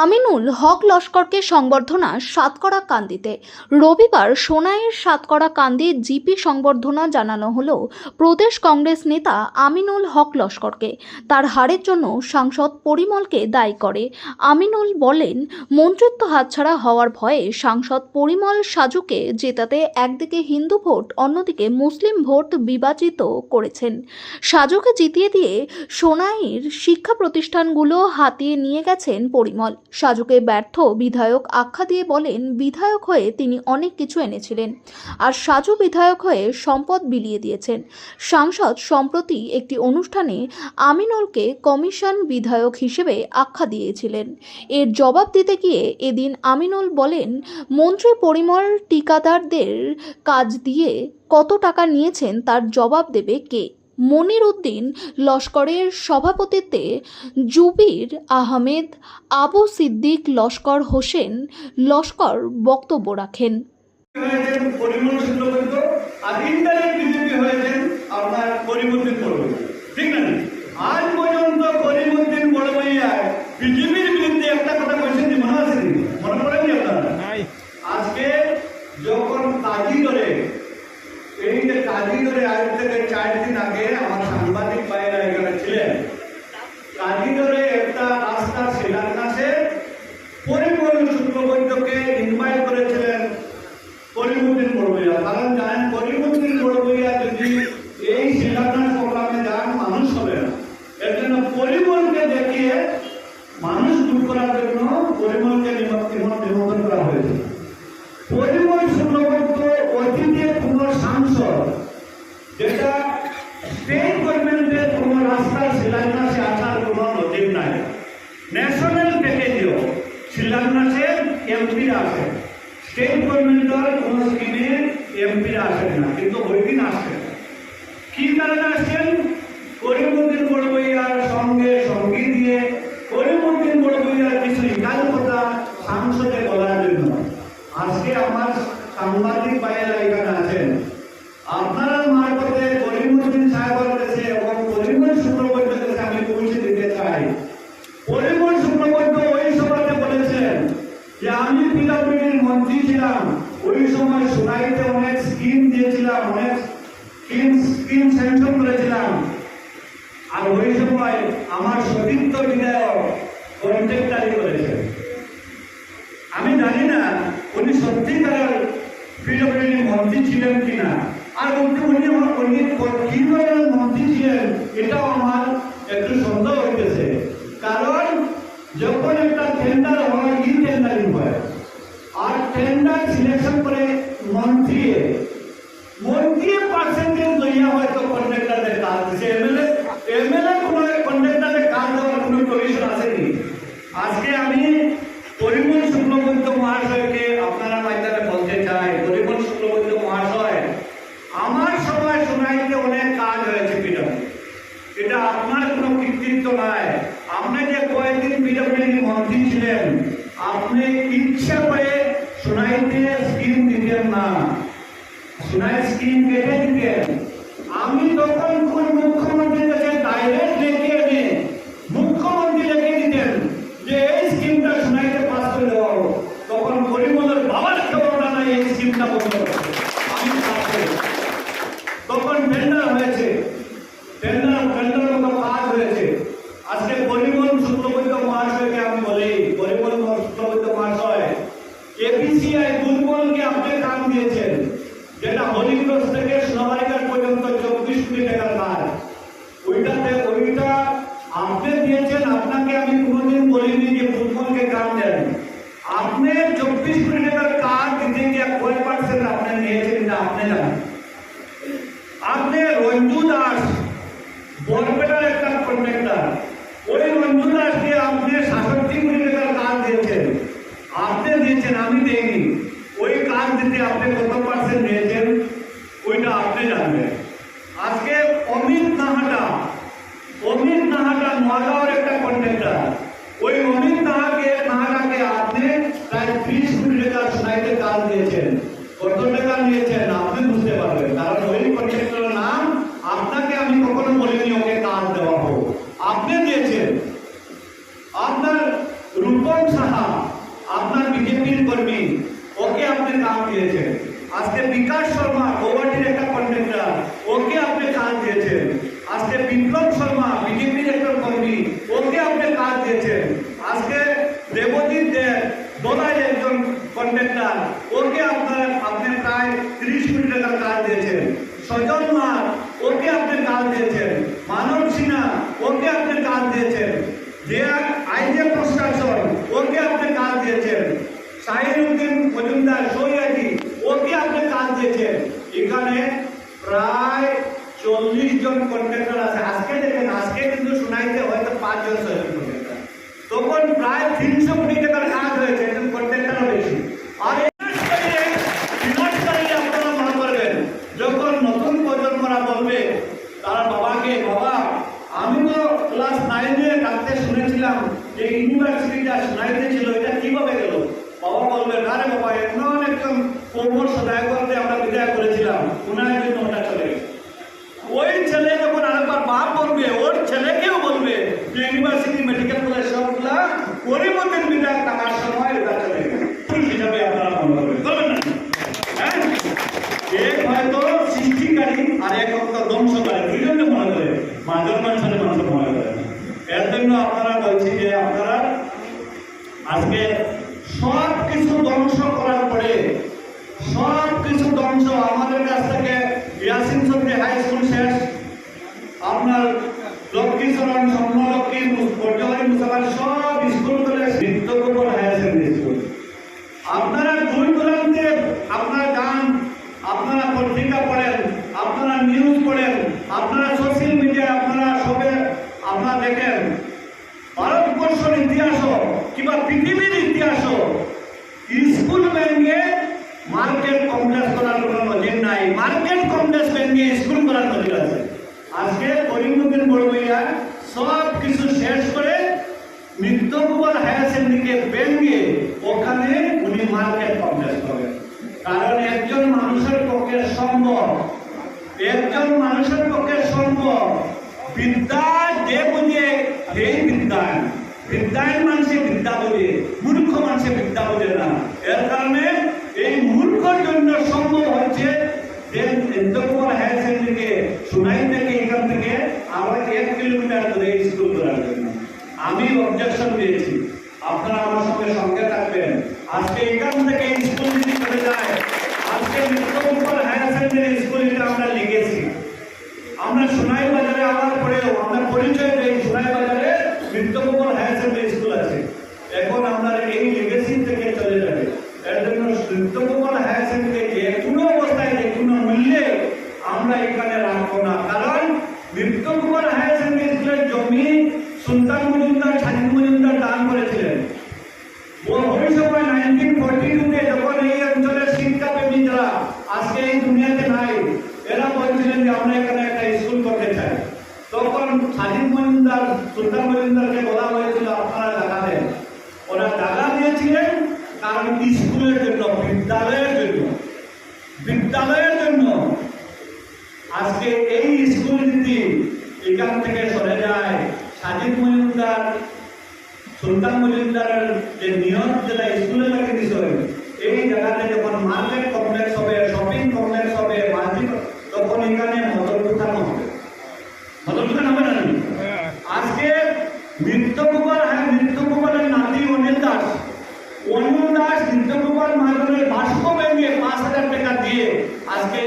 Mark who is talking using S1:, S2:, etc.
S1: আমিনুল হক লস্করকে সংবর্ধনা সাতকড়া কান্দিতে। রবিবার সোনাইয়ের সাতকড়া কান্দি জিপি সংবর্ধনা জানানো হলো প্রদেশ কংগ্রেস নেতা আমিনুল হক লস্করকে। তার হারের জন্য সাংসদ পরিমলকে দায়ী করে। আমিনুল বলেন, মন্ত্রিত্ব হাতছাড়া হওয়ার ভয়ে সাংসদ পরিমল সাজুকে জেতাতে একদিকে হিন্দু ভোট, অন্যদিকে মুসলিম ভোট বিভাজিত করেছেন। সাজুকে জিতিয়ে দিয়ে সোনাইয়ের শিক্ষা প্রতিষ্ঠানগুলো হাতিয়ে নিয়ে গেছেন পরিমল। সাজুকে ব্যর্থ বিধায়ক আখ্যা দিয়ে বলেন, বিধায়ক হয়ে তিনি অনেক কিছু এনেছিলেন। আর সাজু বিধায়ক হয়ে সম্পদ বিলিয়ে দিয়েছেন। সাংসদ সম্প্রতি একটি অনুষ্ঠানে আমিনুলকে কমিশন বিধায়ক হিসেবে আখ্যা দিয়েছিলেন। এর জবাব দিতে গিয়ে এদিন আমিনুল বলেন, মন্ত্রী পরিমল টিকাদারদের কাজ দিয়ে কত টাকা নিয়েছেন তার জবাব দেবে কে? মনির উদ্দিন লস্করের সভাপতিত্বে জুবির আহমেদ, আবু সিদ্দিক লস্কর হোসেন লস্কর বক্তব্য রাখেন।
S2: আপনার করিমুদ্দিন বড়বইয়া ঠিক না আজ পর্যন্ত করিমুদ্দিন বড়বইয়া বিজেপির বিরুদ্ধে একটা কথা বলছেন যে মনে আছে কি? মনে পড়েনি আপনারা আজকে যখন কাজী ধরে এই যে কাজী ধরে আজ থেকে চার দিন আগে আমার সাংবাদিক ভাইয়েরা এখানে ছিলেন কাজী ধরে একটা রাস্তা শিলান্যাসে পরিমল শুক্লবৈদ্যকে ইনভাইট করেছিলেন করিমুদ্দিন বড়বইয়া কারণ জানেন করিমুদ্দিন বড়বইয়া যদি এই শিলান্যাস প্রোগ্রামে যান মানুষ হবে না এর জন্য পরিমলকে দেখিয়ে মানুষ দূর করার জন্য পরিমলকে নিমন্ত্রণ করা হয়েছে। পরিমল শুক্লবৈদ্য অতীতে কোন সাংসদ যেটা স্টেট গভর্নমেন্টের কোন রাস্তার শিলান্যাসে আসার কোন নজির নাই। ন্যাশনাল প্যাকেজেও শিলান্যাসে এমপিরা আসেন স্টেট গভর্নমেন্টের কোন স্কিমে এমপিরা আসেন না, কিন্তু ওই দিন আসেন। কি কারণে আসছেন করিমুদ্দিন বড়বইয়ার সঙ্গে সঙ্গী দিয়ে করিমুদ্দিন বড়বইয়ার কিছু ইকাল কথা সাংসদে বলার জন্য। আজকে আমার সাংবাদিক ভাইয়েরা এখানে আছেন। আপনারা মারফতে করিমুদ্দিন সাহেবের কাছে এবং করিমুল শুক্রবৈদ্যের কাছে আমি পৌঁছে দিতে চাই। পরিমল শুক্রবৈদ্য ওই সভাতে বলেছেন যে, আমি পিডাব্লিউডির মন্ত্রী ছিলাম। ওই সময় সোনাইতে অনেক স্কিম দিয়েছিলাম, অনেক স্কিম স্কিম স্যাংশন করেছিলাম আর ওই সময় আমার সতীর্থ বিধায়ক কন্ট্রাক্টারি করেছেন আমি জানি না উনি সত্যিকার পিডব্লিউডি মন্ত্রী ছিলেন কিনা আর উনি উনি উনি কি মন্ত্রী এটাও আমার একটু সন্দেহ হইতেছে। কারণ যখন একটা টেন্ডার হয় ই টেন্ডারিং হয়? আর টেন্ডার সিলেকশন করে মন্ত্রী মন্ত্রী পার্সেন্টেজ লইয়া হয়তো কন্ট্রাক্টরের কাজ দিছে। এমএলএ এমএলএ কোনো কন্ট্রাক্টরের কাজ দেওয়ার কোনো প্রভিশন কি আজকে আমি পরিমল শুক্লবৈদ্য মহাশয়কে আপনারা মাধ্যমে বলতে চাই পরিমল শুক্লবৈদ্য মহাশয় আমার সময় শোনাইতে অনেক কাজ হয়েছে পিডব্লিউ এটা আপনার কোনো কৃতিত্ব নয় আপনি যে কয়েকদিন পিডব্লিউ মন্ত্রী ছিলেন, আপনি ইচ্ছা করে শোনাইতে স্কিম দিতেন না। সোনাই স্কিম কেটে দিতেন। দিয়েছেন যেটা হরিগঞ্জ থেকে সবাইকার পর্যন্ত চব্বিশ কোটি টাকার যে আইনের প্রশাসন ওকে আপনি কাজ দিয়েছেন। শাহিরুদ্দিন মজুমদার সৈয়াজি ওকে আপনি কাজ দিয়েছেন। এখানে প্রায় চল্লিশ জন কন্ট্রাক্টর আছে। আজকে দেখেন, আজকে কিন্তু শোনাইতে হয়তো পাঁচজন ছয়জন কন্ট্রাক্টর তখন প্রায় তিনশো কোটি টাকার কাজ হয়েছে একজন কন্ট্রাক্টরও বেশি আর বিনাশকারী বিনাশকারী আপনারা মনে করবেন যখন নতুন প্রজন্মরা বলবে তার বাবাকে বাবা আমি তো ক্লাস নাইনে ডাকতে শুনেছিলাম যে ইউনিভার্সিটিটা শোনাইতে ছিল এটা কীভাবে গেল বাবা বলবে আরে বাবা এমন একজন কোমর সদায় করতে আমরা বিদায় করেছিলাম। ওনার জন্য ওটা চলে ওই ছেলে যখন আরেকবার বাপ বলবে, ওর ছেলেকেও বলবে ইউনিভার্সিটি মেডিকেল কলেজ সবগুলা পরিবর্তন বিধায়ক টাকার সময় এটা চলে হিসাবে আপনারা মনে করবেন। করবেন না? হ্যাঁ? এক হয়তো সৃষ্টিকারী আর এক হয়তো ধ্বংসকারী, দুইজনে মনে করে। মাঝের মানুষের মানুষ মনে করে। এর জন্য আপনারা বলছি যে আপনারা আজকে সব ধ্বংস করার পরে সব কিছু ধ্বংস। আমাদের কাছ থেকে ইয়াসিন চৌধুরী হাই স্কুল শেষ আপনার লক্ষ্মীচরণ স্বর্ণলক্ষ্মী পর্যটন মুসাফার সব স্কুল করে নিত্যগোপর হায়ার সেকেন্ডারি স্কুল আপনারা দূর দূরান্তে আপনার গান আপনারা পত্রিকা পড়েন আপনারা নিউজ পড়েন আপনারা সোশ্যাল মিডিয়ায় আপনারা সবে আপনারা দেখেন ভারতবর্ষের ইতিহাস কিংবা পৃথিবীর ইতিহাস স্কুল ব্যাংকে মার্কেট কমপ্লেক্স করার কোনো নজির নাই মার্কেট কমপ্লেক্স ব্যাংকে স্কুল করার নজির আছে আজকে করিমুদ্দিন বড়বইয়া সব কিছু শেষ করে নিত্যগোপাল হায়ার সেকেন্ডারিকে ব্যাংকে ওখানে উনি মার্কেট কমপ্লেক্স করবেন কারণ একজন মানুষের পক্ষে সম্ভব, একজন মানুষের পক্ষে সম্ভব। বিদ্যা যে বুঝে, সেই বিদ্যায়ন বিদ্যায়ন মানুষে বিদ্যা বোঝে, মূর্খ মানুষে বিদ্যা বোঝে না। এর কারণে এই মূর্খর জন্য সম্ভব হচ্ছে যে ইন্দোকুমার হায়ার সুনাই থেকে এখান থেকে আমরা এক কিলোমিটার দূরে স্কুল করার আমি অবজেকশন দিয়েছি। আপনারা আমার সঙ্গে সঙ্গে থাকবেন। আজকে এখান থেকে স্কুল যদি চলে যায়, আজকে নিত্যকুমার হায়ার সেকেন্ডারি স্কুল এটা আমরা লিখেছি। আমরা সোনাই বাজারে আওয়ার পরেও আমরা পরিচয় দেই সোনাই বাজারে নিত্যকুমার হায়ার সেকেন্ডারি স্কুল আছে। এখন আমরা এই লেগেসি থেকে চলে যাবে। এর জন্য নিত্যকুমার এই দুনিয়াতে নাই। এরা বলছিলেন যে আমরা এখানে একটা স্কুল করতে চাই। তখন স্বাধীন মজুমদার, সুলতান মজুমদারকে বলা হয়েছিল, আপনারা জায়গা ওরা জায়গা দিয়েছিলেন কারণ স্কুলের জন্য, বিদ্যালয়ের জন্য। বিদ্যালয়ের জন্য। আজকে এই স্কুল যদি এখান থেকে সরে যায়, স্বাধীন মজুমদার, সুলতান মজুমদারের যে নিয়ম যেটা স্কুলে লাগে দিছিল এই জায়গাতে যখন মার্কেট কমপ্লেক্স হবে শপিং কমপ্লেক্স হবে মার্কেট তখন এখানে মদর দোকান হবে মদর দোকান হবে না? আজকে নৃত্যগোপাল হ্যাঁ নৃত্যগোপালের নাতি অনিল দাস অনিল দাস নৃত্যগোপাল মহাজনের বাষ্প ভেঙে পাঁচ হাজার টাকা দিয়ে আজকে